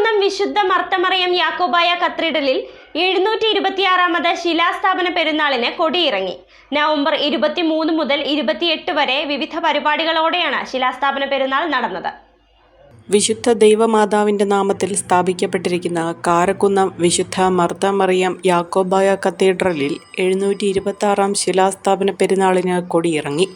കാരക്കുന്നം വിശുദ്ധ മർത്തമറിയം യാക്കോബായ കത്തീഡ്രലിൽ എഴുന്നൂറ്റി ഇരുപത്തിയാറാമത് ശിലാസ്ഥാപന പെരുന്നാളിന് കൊടിയിറങ്ങി. നവംബർ ഇരുപത്തിമൂന്ന് മുതൽ ഇരുപത്തിയെട്ട് വരെ വിവിധ പരിപാടികളോടെയാണ് ശിലാസ്ഥാപന പെരുന്നാൾ നടന്നത്. വിശുദ്ധ ദൈവമാതാവിന്റെ നാമത്തിൽ സ്ഥാപിക്കപ്പെട്ടിരിക്കുന്ന കാരക്കുന്നം വിശുദ്ധ മർത്തമറിയം യാക്കോബായ കത്തീഡ്രലിൽ എഴുന്നൂറ്റി ഇരുപത്തി ആറാം ശിലാസ്ഥാപന പെരുന്നാളിന് കൊടിയിറങ്ങി.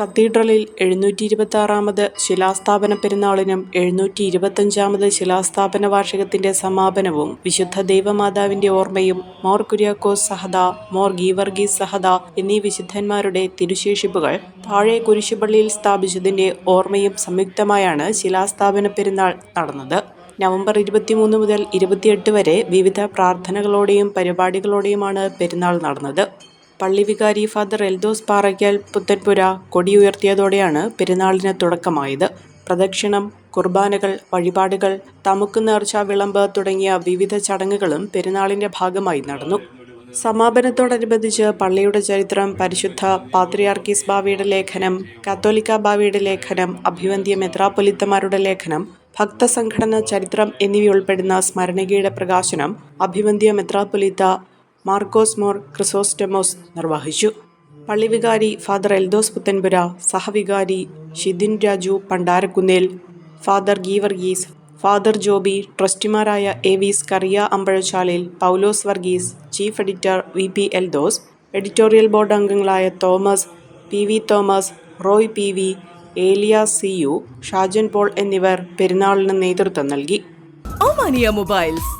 കത്തീഡ്രലിൽ എഴുന്നൂറ്റി ഇരുപത്തി ആറാമത് ശിലാസ്ഥാപന പെരുന്നാളിനും എഴുന്നൂറ്റി ഇരുപത്തഞ്ചാമത് ശിലാസ്ഥാപന വാർഷികത്തിന്റെ സമാപനവും വിശുദ്ധ ദൈവമാതാവിന്റെ ഓർമ്മയും മോർ കുര്യാക്കോസ് സഹദ മോർ ഗീവർഗീസ് സഹദ എന്നീ വിശുദ്ധന്മാരുടെ തിരുശേഷിപ്പുകൾ താഴെ കുരിശുപള്ളിയിൽ സ്ഥാപിച്ചതിന്റെ ഓർമ്മയും സംയുക്തമായാണ് ശിലാസ്ഥാപന പെരുന്നാൾ നടന്നത്. നവംബർ ഇരുപത്തിമൂന്ന് മുതൽ ഇരുപത്തിയെട്ട് വരെ വിവിധ പ്രാർത്ഥനകളോടെയും പരിപാടികളോടെയുമാണ് പെരുന്നാൾ നടന്നത്. പള്ളി വികാരി ഫാദർ എൽദോസ് പാറയ്ക്കൽ പുത്തൻപുര കൊടിയുയർത്തിയതോടെയാണ് പെരുന്നാളിന് തുടക്കമായത്. പ്രദക്ഷിണം കുർബാനകൾ വഴിപാടുകൾ തമുക്ക് നേർച്ച വിളമ്പ് തുടങ്ങിയ വിവിധ ചടങ്ങുകളും പെരുന്നാളിന്റെ ഭാഗമായി നടന്നു. സമാപനത്തോടനുബന്ധിച്ച് പള്ളിയുടെ ചരിത്രം പരിശുദ്ധ പാത്രിയാർക്കീസ് ബാവിയുടെ ലേഖനം കാത്തോലിക്ക ബാവിയുടെ ലേഖനം അഭിവന്ധ്യ മെത്രാപ്പൊലിത്തമാരുടെ ലേഖനം ഭക്തസംഘടന ചരിത്രം എന്നിവയുൾപ്പെടുന്ന സ്മരണികയുടെ പ്രകാശനം അഭിവന്ധ്യ മെത്രാപ്പൊലിത്ത മാർക്കോസ് മോർ ക്രിസോസ്റ്റമോസ് നിർവഹിച്ചു. പള്ളിവികാരി father Eldhose Puthenpura സഹവികാരി Shidin Raju Pandarakunnel father Geevarghese father Joby ട്രസ്റ്റിമാരായ A V Skaria അമ്പഴശാലയിൽ Paulose Varghese chief editor V P Eldhose editorial board അംഗങ്ങളായ Thomas P V Thomas Roy P V Elia C U Shajan Paul എന്നിവർ പെരുന്നാളിന് നേതൃത്വം നൽകി. Omania mobiles.